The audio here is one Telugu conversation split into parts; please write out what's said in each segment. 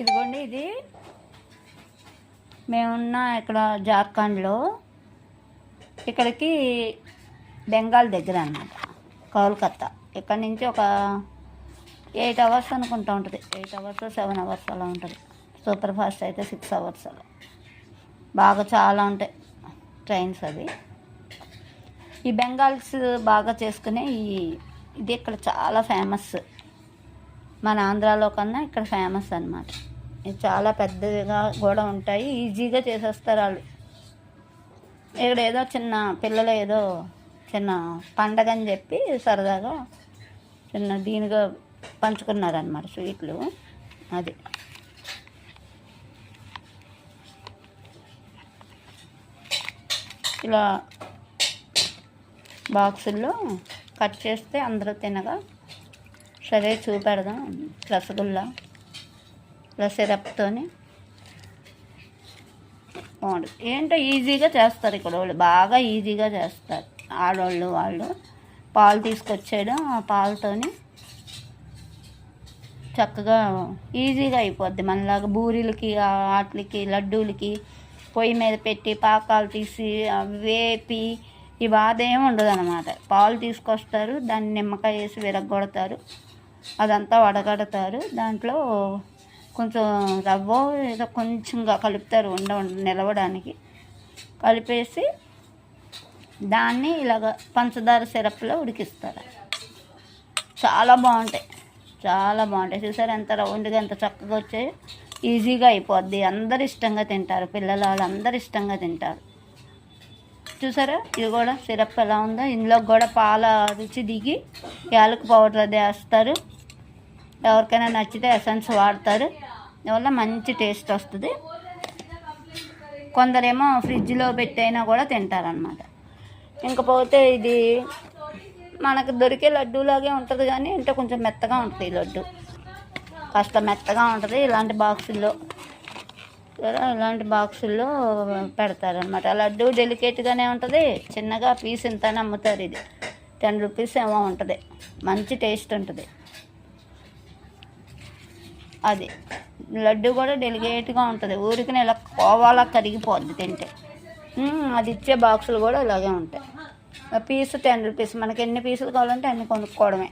ఇదిగోండి ఇది. మేమున్న ఇక్కడ జార్ఖండ్లో. ఇక్కడికి బెంగాల్ దగ్గర అనమాట కోల్కత్తా. ఇక్కడ నుంచి ఒక ఎయిట్ అవర్స్ అనుకుంటా ఉంటుంది. ఎయిట్ అవర్స్ సెవెన్ అవర్స్ అలా ఉంటుంది. సూపర్ ఫాస్ట్ అయితే సిక్స్ అవర్స్ అలా. బాగా చాలా ఉంటాయి ట్రైన్స్ అవి. ఈ బెంగాల్స్ బాగా చేసుకునే ఈ ఇది ఇక్కడ చాలా ఫేమస్. మన ఆంధ్రాలో కన్నా ఇక్కడ ఫేమస్ అనమాట చాలా పెద్దగా కూడా ఉంటాయి. ఈజీగా చేసేస్తారు వాళ్ళు. ఇక్కడ ఏదో చిన్న పిల్లలు ఏదో చిన్న పండగ అని చెప్పి సరదాగా చిన్న దీనిగా పంచుకున్నారనమాట స్వీట్లు. అది. ఇలా బాక్సుల్లో కట్ చేస్తే అందరూ తినగా సరే చూపెడదాం రసగుల్లా ఇలా బాగుంటుంది ఏంటో ఈజీగా చేస్తారు ఇక్కడ వాళ్ళు బాగా ఈజీగా చేస్తారు. ఆడవాళ్ళు వాళ్ళు పాలు తీసుకొచ్చేయడం ఆ పాలతోని చక్కగా ఈజీగా అయిపోద్ది. మనలాగా బూరీలకి ఆటలకి లడ్డూలకి పొయ్యి మీద పెట్టి పాకాలు తీసి వేపి ఈ బాధ ఏమి ఉండదు అనమాట పాలు తీసుకొస్తారు దాన్ని నిమ్మకాయ వేసి విరగొడతారు అదంతా వడగడతారు. దాంట్లో కొంచెం రవ్వ ఏదో కొంచెంగా కలుపుతారు ఉండ నిలవడానికి. కలిపేసి దాన్ని ఇలాగ పంచదార సిరప్లో ఉడికిస్తారు. చాలా బాగుంటాయి. చాలా బాగుంటాయి. చూసారు ఎంత రౌండ్గా ఎంత చక్కగా వచ్చాయి? ఈజీగా అయిపోద్ది. అందరు ఇష్టంగా తింటారు. పిల్లలు వాళ్ళు అందరు ఇష్టంగా తింటారు. చూసారా? ఇది కూడా సిరప్ ఎలా ఉందో? ఇందులో కూడా పాల రుచి దిగి యాలక పౌడర్ వేస్తారు. ఎవరికైనా నచ్చితే ఎసెన్స్ వాడతారు. దానివల్ల మంచి టేస్ట్ వస్తుంది. కొందరేమో ఫ్రిడ్జ్లో పెట్టైనా కూడా తింటారనమాట ఇంకపోతే ఇది మనకు దొరికే లడ్డూలాగే ఉంటుంది కానీ అంటే కొంచెం మెత్తగా ఉంటుంది ఈ లడ్డు. కాస్త మెత్తగా ఉంటుంది ఇలాంటి బాక్సుల్లో. ఇలాంటి బాక్సుల్లో పెడతారనమాట లడ్డు డెలికేట్గానే ఉంటుంది చిన్నగా పీస్ ఇంత అమ్ముతారు ఇది. టెన్ రూపీస్ ఏమో ఉంటుంది. మంచి టేస్ట్ ఉంటుంది. అది. లడ్డు కూడా డెలిగేట్గా ఉంటుంది. ఊరికి ఇలా కోవాలా కరిగిపోద్ది తింటే. అది ఇచ్చే బాక్సులు కూడా ఇలాగే ఉంటాయి. Piece ten rupees. మనకి ఎన్ని పీసులు కావాలంటే అన్ని కొనుక్కోవడమే.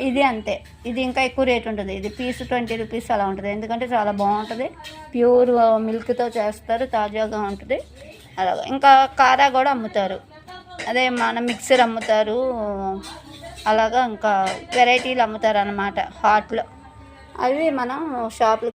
ఇది అంతే. ఇది ఇంకా ఎక్కువ రేట్ ఉంటుంది. ఇది పీస్ ట్వంటీ రూపీస్ అలా ఉంటుంది. ఎందుకంటే చాలా బాగుంటుంది. ప్యూర్ మిల్క్తో చేస్తారు. తాజాగా ఉంటుంది. అలా ఇంకా కారా కూడా అమ్ముతారు. అదే మన మిక్సర్ అమ్ముతారు. అలాగా ఇంకా వెరైటీలు అమ్ముతారు అన్నమాట హాట్లో. అవి మనం షాప్లో